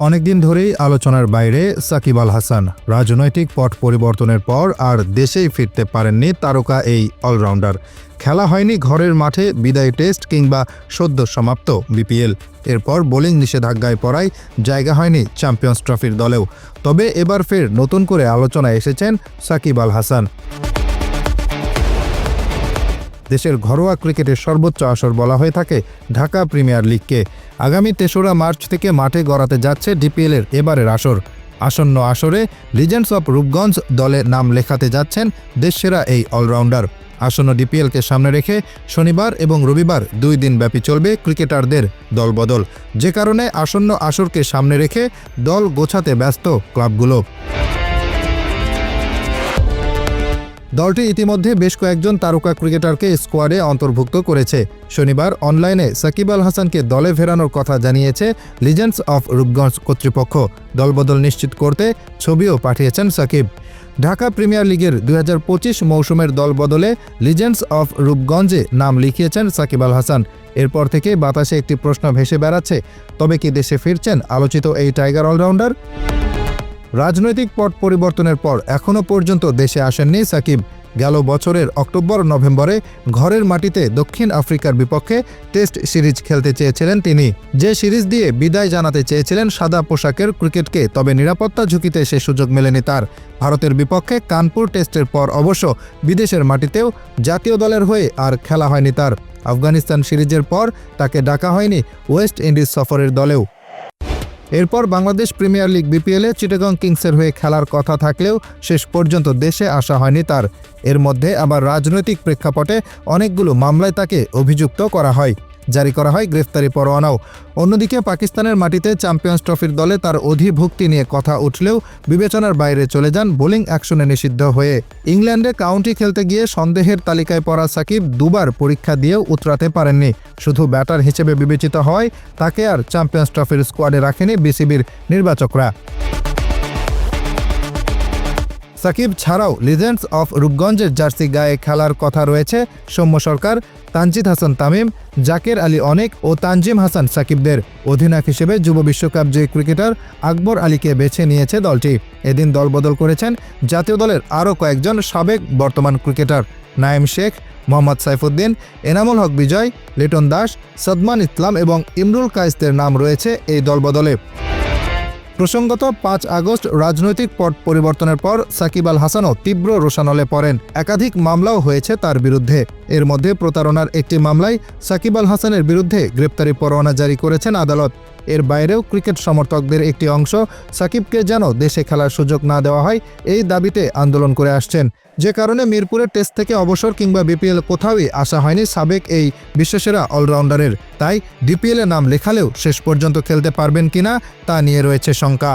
অনেকদিন ধরেই আলোচনার বাইরে সাকিব আল হাসান। রাজনৈতিক পট পরিবর্তনের পর আর দেশেই ফিরতে পারেননি তারকা এই অলরাউন্ডার। খেলা হয়নি ঘরের মাঠে, বিদায় টেস্ট কিংবা সদ্য সমাপ্ত বিপিএল। এরপর বোলিং নিষেধাজ্ঞায় পড়ায় জায়গা হয়নি চ্যাম্পিয়ন্স ট্রফির দলেও। তবে এবার ফের নতুন করে আলোচনায় এসেছেন সাকিব আল হাসান। দেশের ঘরোয়া ক্রিকেটের সর্বোচ্চ আসর বলা হয়ে থাকে ঢাকা প্রিমিয়ার লিগকে। আগামী তেসরা মার্চ থেকে মাঠে গড়াতে যাচ্ছে ডিপিএলের এবারের আসর। আসন্ন আসরে লিজেন্ডস অফ রূপগঞ্জ দলে নাম লেখাতে যাচ্ছেন দেশসেরা এই অলরাউন্ডার। আসন্ন ডিপিএলকে সামনে রেখে শনিবার এবং রবিবার দুই দিন ব্যাপী চলবে ক্রিকেটারদের দলবদল। যে কারণে আসন্ন আসরকে সামনে রেখে দল গোছাতে ব্যস্ত ক্লাবগুলো। দলটি ইতিমধ্যে বেশ কয়েকজন তারকা ক্রিকেটারকে স্কোয়াডে অন্তর্ভুক্ত করেছে। শনিবার অনলাইনে সাকিব আল হাসানকে দলে ফেরানোর কথা জানিয়েছে লিজেন্ডস অফ রূপগঞ্জ কর্তৃপক্ষ। দলবদল নিশ্চিত করতে ছবিও পাঠিয়েছেন সাকিব। ঢাকা প্রিমিয়ার লিগের দুই হাজার পঁচিশ মৌসুমের দলবদলে লিজেন্ডস অফ রূপগঞ্জে নাম লিখিয়েছেন সাকিব আল হাসান। এরপর থেকে বাতাসে একটি প্রশ্ন ভেসে বেড়াচ্ছে, তবে কি দেশে ফিরছেন আলোচিত এই টাইগার অলরাউন্ডার? রাজনৈতিক পট পরিবর্তনের পর এখনও পর্যন্ত দেশে আসেননি সাকিব। গেল বছরের অক্টোবর, নভেম্বরে ঘরের মাটিতে দক্ষিণ আফ্রিকার বিপক্ষে টেস্ট সিরিজ খেলতে চেয়েছিলেন তিনি। যে সিরিজ দিয়ে বিদায় জানাতে চেয়েছিলেন সাদা পোশাকের ক্রিকেটকে, তবে নিরাপত্তা ঝুঁকিতে সে সুযোগ মেলেনি তার। ভারতের বিপক্ষে কানপুর টেস্টের পর অবশ্য বিদেশের মাটিতেও জাতীয় দলের হয়ে আর খেলা হয়নি তার। আফগানিস্তান সিরিজের পর তাকে ডাকা হয়নি ওয়েস্ট ইন্ডিজ সফরের দলেও। এরপর বাংলাদেশ প্রিমিয়ার লিগ বিপিএলে চিটাগং কিংসের হয়ে খেলার কথা থাকলেও শেষ পর্যন্ত দেশে আসা হয়নি তার। এর মধ্যে আবার রাজনৈতিক প্রেক্ষাপটে অনেকগুলো মামলায় তাকে অভিযুক্ত করা হয়। জারি করা হয় গ্রেফতারি পরোয়ানাও। অন্যদিকে পাকিস্তানের মাটিতে চ্যাম্পিয়ন্স ট্রফির দলে তার অধিভুক্তি নিয়ে কথা উঠলেও বিবেচনার বাইরে চলে যান বোলিং অ্যাকশনে নিষিদ্ধ হয়ে। ইংল্যান্ডে কাউন্টি খেলতে গিয়ে সন্দেহের তালিকায় পড়া সাকিব দুবার পরীক্ষা দিয়েও উতরাতে পারেননি। শুধু ব্যাটার হিসেবে বিবেচিত হয়, তাকে আর চ্যাম্পিয়ন্স ট্রফির স্কোয়াডে রাখেনি বিসিবির নির্বাচকরা। সাকিব ছাড়াও লিজেন্ডস অফ রূপগঞ্জের জার্সি গায়ে খেলার কথা রয়েছে সৌম্য সরকার, তানজিদ হাসান তামিম, জাকের আলী অনেক ও তানজিম হাসান সাকিবদের অধিনায়ক হিসেবে যুব বিশ্বকাপ জয়ী ক্রিকেটার আকবর আলীকে বেছে নিয়েছে দলটি। এদিন দলবদল করেছেন জাতীয় দলের আরও কয়েকজন সাবেক বর্তমান ক্রিকেটার নাইম শেখ, মোহাম্মদ সাইফুদ্দিন, এনামুল হক বিজয়, লিটন দাস, সদমান ইসলাম এবং ইমরুল কায়েসদের নাম রয়েছে এই দলবদলে। প্রসঙ্গত, পাঁচ আগস্ট রাজনৈতিক পট পরিবর্তনের পর সাকিব আল হাসানও তীব্র রোশানলে পড়েন। একাধিক মামলাও হয়েছে তার বিরুদ্ধে। এর মধ্যে প্রতারণার একটি মামলায় সাকিব আল হাসানের বিরুদ্ধে গ্রেপ্তারি পরোয়ানা জারি করেছেন আদালত। এর বাইরেও ক্রিকেট সমর্থকদের একটি অংশ সাকিবকে যেন দেশে খেলার সুযোগ না দেওয়া হয়, এই দাবিতে আন্দোলন করে আসছেন। যে কারণে মিরপুরের টেস্ট থেকে অবসর কিংবা বিপিএল কোথাওই আসা হয়নি সাবেক এই বিশ্বসেরা অলরাউন্ডারের। তাই ডিপিএলে নাম লেখালেও শেষ পর্যন্ত খেলতে পারবেন কিনা তা নিয়ে রয়েছে শঙ্কা।